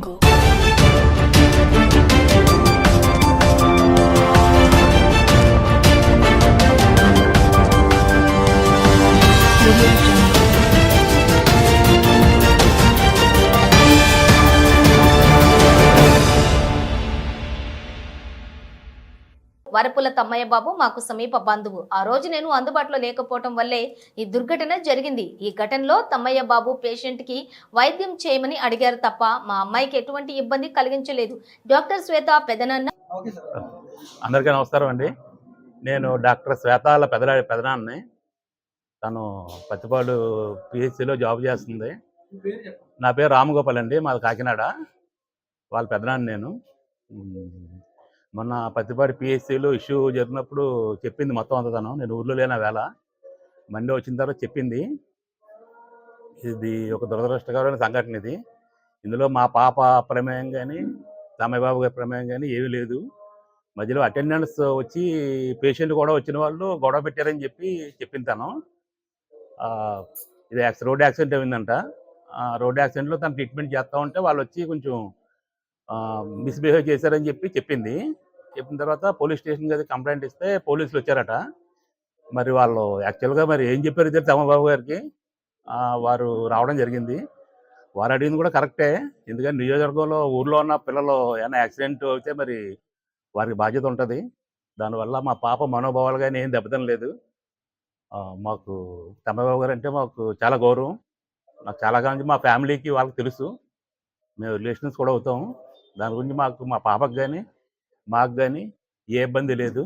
jungle. Varupula Tammayya బాబు మాకు సమీప బంధువు. ఆ రోజు నేను అందుబాటులో లేకపోవటం వల్లే ఈ దుర్ఘటన జరిగింది. ఈ ఘటనలో తమ్మయ్య బాబు పేషెంట్కి వైద్యం చేయమని అడిగారు తప్ప మా అమ్మాయికి ఎటువంటి ఇబ్బంది కలిగించలేదు. డాక్టర్ శ్వేత పెదనన్న. అందరికీ నమస్కారం అండి. నేను డాక్టర్ శ్వేతాల పెదలా పెదనాన్ని తను పత్తిపాడు పిహెచ్సిలో జాబ్ చేస్తుంది. నా పేరు రామగోపాల్ అండి. మాది కాకినాడ. వాళ్ళ పెదనాన్ని నేను. మొన్న పత్తిపాటి పిహెచ్సిలో ఇష్యూ జరిగినప్పుడు చెప్పింది మొత్తం అంత తను నేను ఊర్లో లేన వేళ. మండే వచ్చిన తర్వాత చెప్పింది. ఇది ఒక దురదృష్టకరమైన సంఘటన ఇది. ఇందులో మా పాప ప్రమేయం కానీ తమ్మయ్య గారి ప్రమేయం కానీ ఏమీ లేదు. మధ్యలో అటెండెన్స్ వచ్చి పేషెంట్ కూడా వచ్చిన వాళ్ళు గొడవ పెట్టారని చెప్పి చెప్పింది తను. ఇది యాక్సి రోడ్ యాక్సిడెంట్ అయిందంట. ఆ, రోడ్ యాక్సిడెంట్లో తను ట్రీట్మెంట్ చేస్తూ ఉంటే వాళ్ళు వచ్చి కొంచెం మిస్బిహేవ్ చేశారని చెప్పి చెప్పింది. చెప్పిన తర్వాత పోలీస్ స్టేషన్కి అది కంప్లైంట్ ఇస్తే పోలీసులు వచ్చారట. మరి వాళ్ళు యాక్చువల్గా మరి ఏం చెప్పారు తెలిసి అమ్మబాబు గారికి. వారు రావడం జరిగింది. వారు అడిగింది కూడా కరెక్టే. ఎందుకంటే నియోజకవర్గంలో ఊర్లో ఉన్న పిల్లలు ఏమైనా యాక్సిడెంట్ అయితే మరి వారికి బాధ్యత ఉంటుంది. దానివల్ల మా పాప మనోభావాలు కానీ ఏం దెబ్బతం లేదు మాకు తమ్మబాబు గారు అంటే మాకు చాలా గౌరవం. నాకు చాలా కాలం మా ఫ్యామిలీకి వాళ్ళకి తెలుసు. మేము రిలేషన్స్ కూడా అవుతాం. దాని గురించి మాకు మా పాపకు కానీ మాకు కానీ ఏ ఇబ్బంది లేదు.